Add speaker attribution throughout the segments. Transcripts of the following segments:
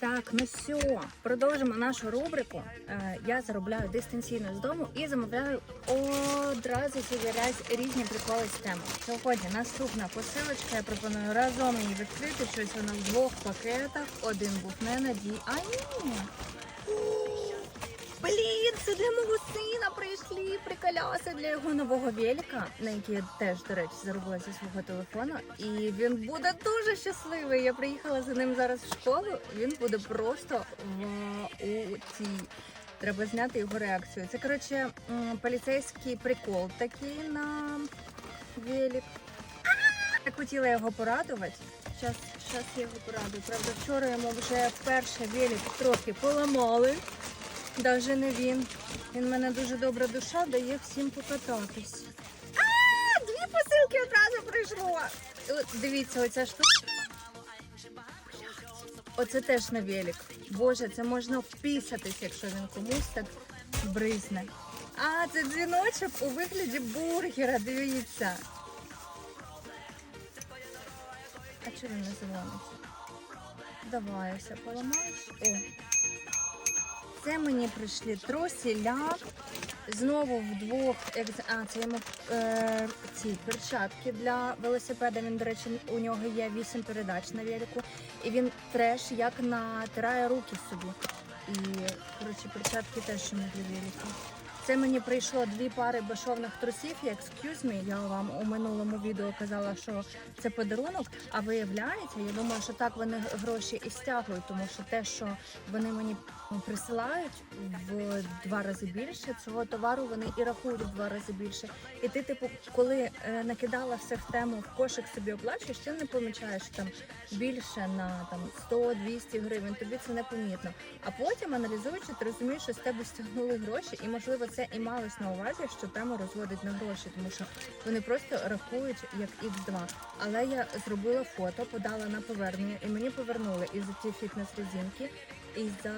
Speaker 1: Так, ну все, продовжимо нашу рубрику. Е, Я заробляю дистанційно з дому і замовляю одразу собі різні приколи з теми. Сьогодні наступна посилочка. Я пропоную разом її відкрити. Щось вона в двох пакетах. Один був не надій. А ні. Блін, це для мого сина приколяси для його нового велика, на який я теж, до речі, заробила зі свого телефону. І він буде дуже щасливий. Я приїхала за ним зараз в школу. Він буде просто в уті. Треба зняти його реакцію. Це коротше поліцейський прикол такий на велик. Я хотіла його порадувати. Зараз, я його порадую. Правда, вчора йому вже вперше велик трохи поламали. Даже не він. Він мене дуже добра душа, дає всім покататись. А, дві посилки одразу прийшло. От, дивіться, оця штука. Оце теж на велик. Боже, це можна вписатись, якщо він комусь так бризне. А, це дзвіночок у вигляді бургера, дивіться. А чого він не завониться? Давай, ось поламаєш. О. Це мені прийшли тросіля. Знову в двох А, це йому е, ці перчатки для велосипеда. Він, до речі, у нього є 8 передач на велику. І він треш як натирає руки собі. І коротше, перчатки теж йому для велика. Це мені прийшло дві пари безшовних трусів. Excuse me, я вам у минулому відео казала, що це подарунок. А виявляється, я думаю, що так вони гроші і стягують, тому що те, що вони мені присилають в два рази більше, цього товару вони і рахують в два рази більше. І ти, типу, коли е, накидала все в тему в кошик собі оплачуєш, ти не помічаєш там більше на там 100-200 гривень. Тобі це не помітно. А потім аналізуючи, ти розумієш, що з тебе стягнули гроші, і можливо це і малось на увазі, що тему розводить на гроші, тому що вони просто рахують як X2. Але я зробила фото, подала на повернення, і мені повернули і за ті фітнес-резинки, і за,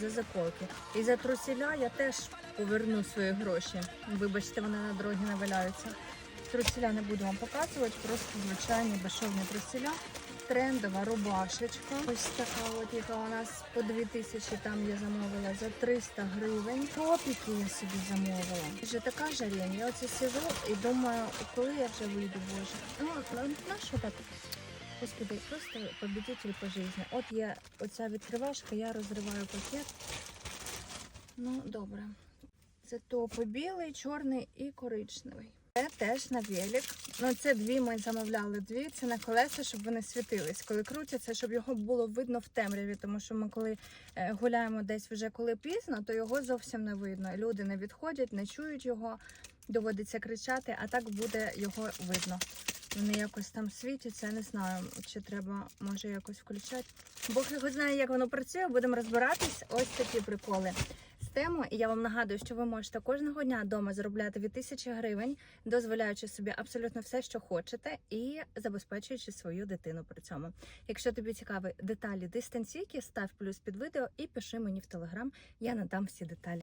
Speaker 1: за заколки. І за трусіля я теж поверну свої гроші. Вибачте, вони на дорогі не Трусіля не буду вам показувати, просто звичайні безшовні трусіля. Трендова рубашечка. Ось така от, яка у нас по 2000 там я замовила за 300 гривень. Топіки я собі замовила. Вже така жарень. Я оце сижу і думаю, коли я вже вийду, боже. Ну, на, що так? Господи, просто победитель по житті. От є оця відкривашка, я розриваю пакет. Ну, добре. Це топи білий, чорний і коричневий. Це теж на велик. Ну, це дві ми замовляли дві. Це на колеса, щоб вони світились. Коли крутяться, щоб його було видно в темряві. Тому що ми, коли е, гуляємо десь вже коли пізно, то його зовсім не видно. Люди не відходять, не чують його, доводиться кричати, а так буде його видно. Вони якось там світяться, не знаю, чи треба може якось включати. Бог його знає, як воно працює. Будемо розбиратись. Ось такі приколи з тему. І я вам нагадую, що ви можете кожного дня вдома заробляти від тисячі гривень, дозволяючи собі абсолютно все, що хочете, і забезпечуючи свою дитину при цьому. Якщо тобі цікаві деталі дистанційки, став плюс під відео і пиши мені в телеграм. Я надам всі деталі.